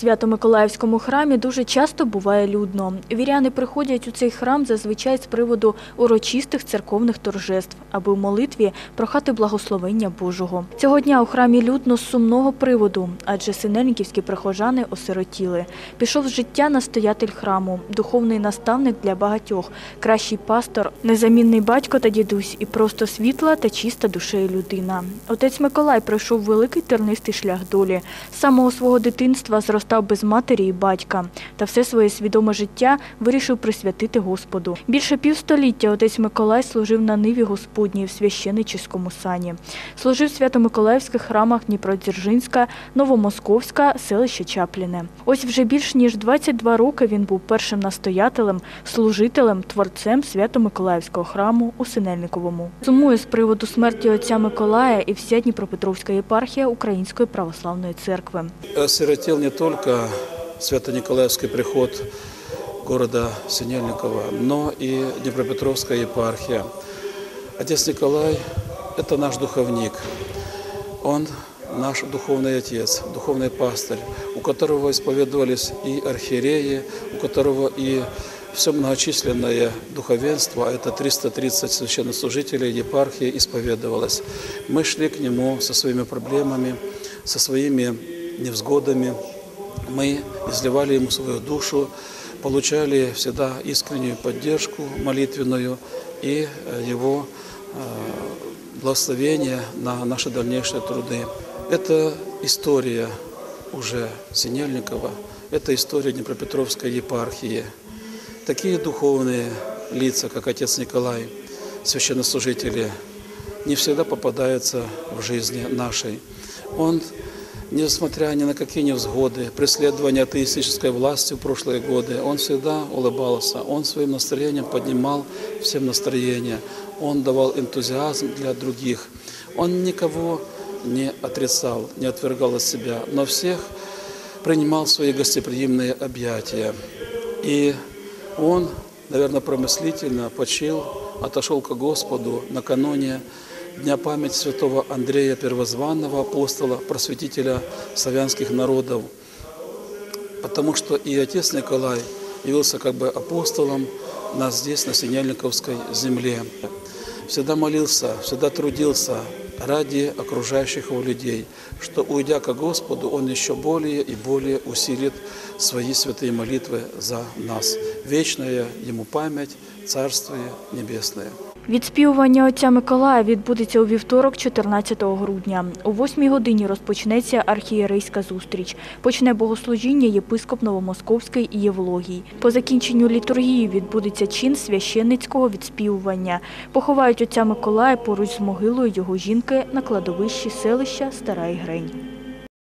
Свято-Миколаївському храмі дуже часто буває людно. Віряни приходять у цей храм зазвичай з приводу урочистих церковних торжеств, аби в молитві прохати благословення Божого. Цього дня у храмі людно з сумного приводу, адже синельниківські прихожани осиротіли. Пішов з життя настоятель храму, духовний наставник для багатьох, кращий пастор, незамінний батько та дідусь і просто світла та чиста душею людина. Отець Миколай пройшов великий тернистий шлях долі. З самого свого дитинства зростав без матері і батька, та все своє свідоме життя вирішив присвятити Господу. Більше півстоліття отець Миколай служив на ниві Господній в священичівському сані. Служив Свято-Миколаївських храмах Дніпродзержинська, Новомосковська, селище Чапліне. Ось вже більш ніж 22 роки він був першим настоятелем, служителем, творцем Свято-Миколаївського храму у Синельниковому. Сумує з приводу смерті отця Миколая і вся Дніпропетровська єпархія Української православної церкви. осиротел не только Свято-Николаевский приход города Синельникова, но и Днепропетровская епархия. Отец Николай – это наш духовник. Он наш духовный отец, духовный пастырь, у которого исповедовались и архиереи, у которого и все многочисленное духовенство, а это 330 священнослужителей епархии, исповедовалось. Мы шли к нему со своими проблемами, со своими невзгодами. Мы изливали ему свою душу, получали всегда искреннюю поддержку молитвенную и э, его э, благословение на наши дальнейшие труды. Это история уже Синельникова, это история Днепропетровской епархии. Такие духовные лица, как отец Николай, священнослужители, не всегда попадаются в жизни нашей. Он, несмотря ни на какие невзгоды, преследования атеистической власти в прошлые годы, он всегда улыбался, он своим настроением поднимал всем настроение, он давал энтузиазм для других. Он никого не отрицал, не отвергал от себя, но всех принимал свои гостеприимные объятия. И он, наверное, промыслительно почил, отошел к Господу накануне Дня памяти святого Андрея Первозванного, апостола, просветителя славянских народов. Потому что и отец Николай явился как бы апостолом нас здесь, на Синельниковской земле. Всегда молился, всегда трудился ради окружающих его людей, что, уйдя к Господу, он еще более и более усилит свои святые молитвы за нас. Вечная ему память, Царствие Небесное. Відспівування отця Миколая відбудеться у вівторок, 14 грудня. О 8 годині розпочнеться архієрейська зустріч. Почне богослужіння єпископ Новомосковський і Євлогій. По закінченню літургії відбудеться чин священницького відспівування. Поховають отця Миколая поруч з могилою його жінки на кладовищі селища Стара Ігрень.